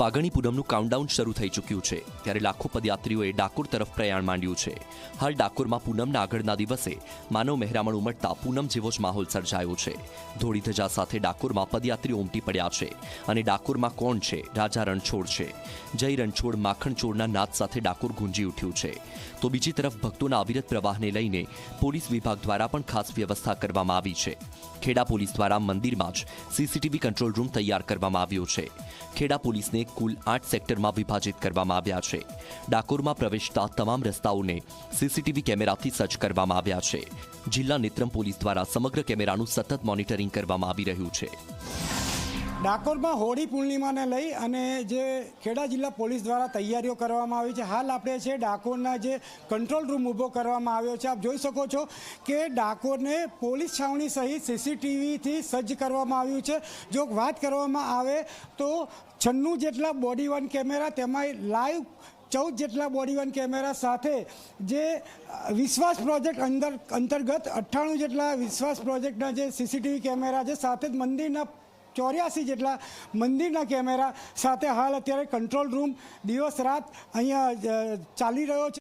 ફાગણી પૂનમનું countdown શરૂ થઈ ચૂક્યું છે, ત્યારે લાખો પદયાત્રીઓએ ડાકોર તરફ પ્રયાણ માંડ્યું છે. હાલ ડાકોરમાં પૂનમના આગળના દિવસે માનવ મહેરામણ ઉમટતા પૂનમ જેવો જ માહોલ સર્જાયો છે. ધોળી ધજા સાથે ડાકોરમાં પદયાત્રીઓ ઉમટી પડ્યા છે અને ડાકોરમાં કોણ છે? રાજા રણછોડ છે. જય રણછોડ માખણ ચોરના નાદ સાથે ડાકોર ગુંજી ઉઠ્યું છે. તો બીજી તરફ ભક્તોના અવિરત પ્રવાહને લઈને પોલીસ વિભાગ દ્વારા પણ ખાસ વ્યવસ્થા કરવામાં આવી છે. ખેડા પોલીસ દ્વારા મંદિરમાં જ સીસીટીવી કંટ્રોલ રૂમ તૈયાર કરવામાં આવ્યો છે. ખેડા પોલીસને કુલ આઠ સેક્ટરમાં વિભાજિત કરવામાં આવ્યા છે. ડાકોરમાં પ્રવેશતા તમામ રસ્તાઓને સીસીટીવી કેમેરાથી સજ્જ કરવામાં આવ્યા છે. જિલ્લા નેત્રમ પોલીસ દ્વારા સમગ્ર કેમેરાનું સતત મોનિટરિંગ કરવામાં આવી રહ્યું છે. ડાકોરમાં હોળી પૂર્ણિમાને લઈ અને જે ખેડા જિલ્લા પોલીસ દ્વારા તૈયારીઓ કરવામાં આવી છે. હાલ આપણે છે ડાકોરના જે કંટ્રોલ રૂમ ઊભો કરવામાં આવ્યો છે. આપ જોઈ શકો છો કે ડાકોરને પોલીસ છાવણી સહિત સીસીટીવીથી સજ્જ કરવામાં આવ્યું છે. જો વાત કરવામાં આવે તો છન્નું જેટલા બોડી વન કેમેરા તેમાં લાઈવ ચૌદ જેટલા બોડી વન કેમેરા સાથે જે વિશ્વાસ પ્રોજેક્ટ અંદર અંતર્ગત અઠ્ઠાણું જેટલા વિશ્વાસ પ્રોજેક્ટના જે સીસીટીવી કેમેરા છે, સાથે જ મંદિરના ચોર્યાસી જેટલા મંદિરના કેમેરા સાથે હાલ અત્યારે કંટ્રોલ રૂમ દિવસ રાત અહીંયા ચાલી રહ્યો છે.